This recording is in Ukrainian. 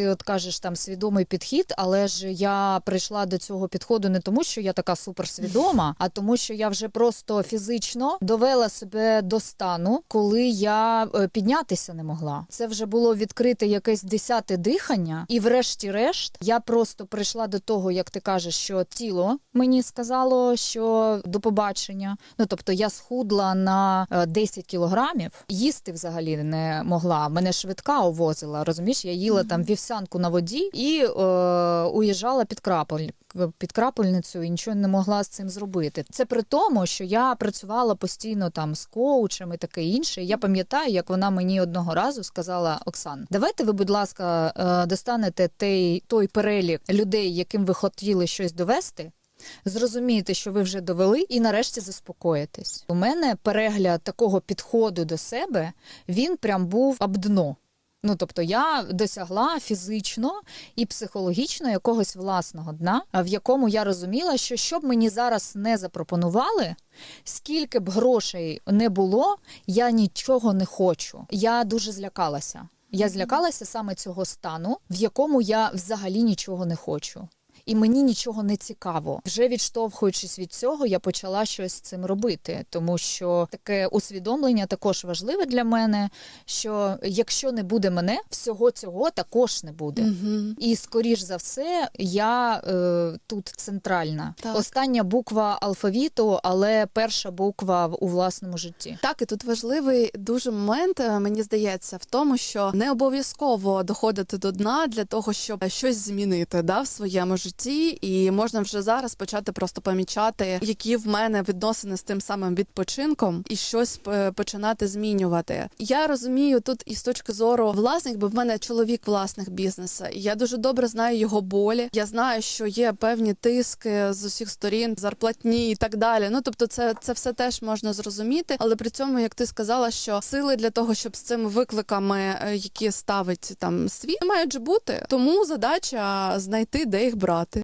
Ти от кажеш там свідомий підхід, але ж я прийшла до цього підходу не тому, що я така суперсвідома, а тому, що я вже просто фізично довела себе до стану, коли я е, піднятися не могла. Це вже було відкрите якесь десяте дихання, і врешті-решт я просто прийшла до того, як ти кажеш, що тіло мені сказало, що до побачення. Ну тобто я схудла на е, 10 кілограмів, їсти взагалі не могла. Мене швидка овозила. Розумієш, я їла там вівсянку на воді і е, уїжджала під крапель. Під крапельницю і нічого не могла з цим зробити. Це при тому, що я працювала постійно там з коучем і таке інше. Я пам'ятаю, як вона мені одного разу сказала: Оксан, давайте ви, будь ласка, е, достанете той, той перелік людей, яким ви хотіли щось довести. Зрозумієте, що ви вже довели, і нарешті заспокоїтесь. У мене перегляд такого підходу до себе він прям був об дно. Ну тобто я досягла фізично і психологічно якогось власного дна, в якому я розуміла, що що б мені зараз не запропонували, скільки б грошей не було, я нічого не хочу. Я дуже злякалася. Я злякалася саме цього стану, в якому я взагалі нічого не хочу. І мені нічого не цікаво. Вже відштовхуючись від цього, я почала щось з цим робити, тому що таке усвідомлення також важливе для мене. Що якщо не буде мене, всього цього також не буде. Угу. І скоріш за все, я е, тут центральна. Так. Остання буква алфавіту, але перша буква у власному житті. Так, і тут важливий дуже момент, е, мені здається, в тому, що не обов'язково доходити до дна для того, щоб щось змінити да, в своєму житті, і можна вже зараз почати просто помічати, які в мене відносини з тим самим відпочинком, і щось е, починати змінювати. Я розумію тут і з точки зору власних, бо в мене чоловік власник бізнесу. Я дуже добре знаю його болі. Я знаю, що є певні тиски з усіх сторін, зарплатні і так далі. Ну тобто, це, це все теж можна зрозуміти. Але при цьому, як ти сказала, що сили для того, щоб з цими викликами, е, які ставить там світ, мають бути. Тому задача знайти, де їх брати.